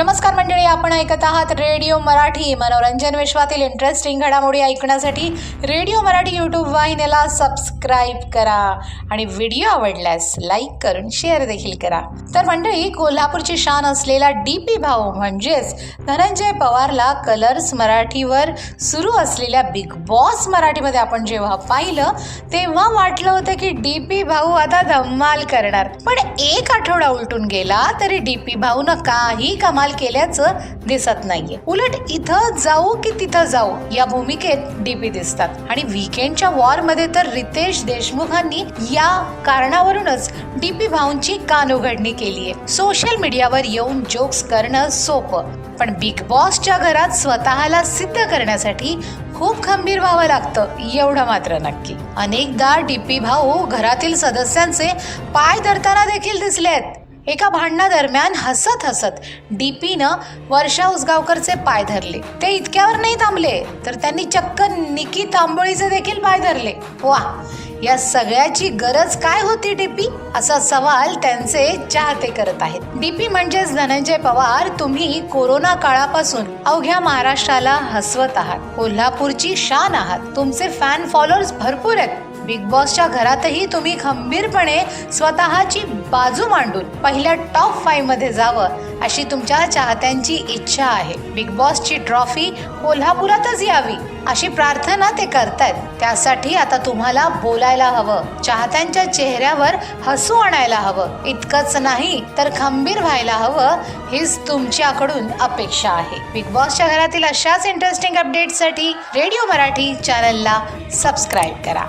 नमस्कार मंडळी आपण ऐकत आहात रेडिओ मराठी. मनोरंजन विश्वातील इंटरेस्टिंग घडामोडी ऐकण्यासाठी रेडिओ मराठी यूट्यूब वाहिनीला सबस्क्राईब करा आणि व्हिडिओ आवडल्यास लाईक करून शेअर देखील करा. तर मंडळी कोल्हापूरची शान असलेला डी पी भाऊ म्हणजेच धनंजय पवारला कलर्स मराठीवर सुरू असलेल्या बिग बॉस मराठीमध्ये आपण जेव्हा पाहिलं तेव्हा वाटलं होतं की डी पी भाऊ आता धम्माल करणार. पण एक आठवडा उलटून गेला तरी डी पी भाऊनं काही कमाल केल्याचं दिसत नाहीये. उलट इथं जाऊ की तिथं जाऊ या भूमिकेत डीपी दिसतात. आणि विकेंडच्या वॉरमध्ये तर रितेश देशमुखांनी या कारणावरूनच डीपी भाऊंची कानउघडणी केली आहे. सोशल मीडियावर येऊन जोक्स करणं सोपं. पण बिग बॉसच्या घरात स्वतःला सिद्ध करण्यासाठी खूप खंबीर व्हावं लागतं एवढं मात्र नक्की. अनेकदा डीपी भाऊ घरातील सदस्यांचे पाय धरताना देखील दिसलेत. एका भांडणादरम्यान हसत हसत डीपीनं वर्षा उसगावकरचे पाय धरले. ते इतक्यावर नाही थांबले तर त्यांनी चक्क निकी तांबोळीचे देखील पाय धरले. वा या सगळ्याची गरज काय होती डीपी? असा सवाल त्यांचे चाहते करत आहेत. डीपी म्हणजेच धनंजय पवार तुम्ही कोरोना काळापासून अवघ्या महाराष्ट्राला हसवत आहात. कोल्हापूरची शान आहात. तुमचे फॅन फॉलोअर्स भरपूर आहेत. बिग बॉसच्या घरातही तुम्ही खंबीरपणे स्वतःची बाजू मांडून पहिल्या टॉप फाईव्हमध्ये जावं अशी तुमच्या चाहत्यांची इच्छा आहे. बिग बॉसची ट्रॉफी कोल्हापुरातच यावी अशी प्रार्थना ते करतायत. त्यासाठी आता तुम्हाला बोलायला हवं. चाहत्यांच्या चेहऱ्यावर हसू आणायला हवं. इतकंच नाही तर खंबीर व्हायला हवं. हीच तुमच्याकडून अपेक्षा आहे. बिग बॉसच्या घरातील अशाच इंटरेस्टिंग अपडेट्ससाठी रेडिओ मराठी चॅनलला सबस्क्राईब करा.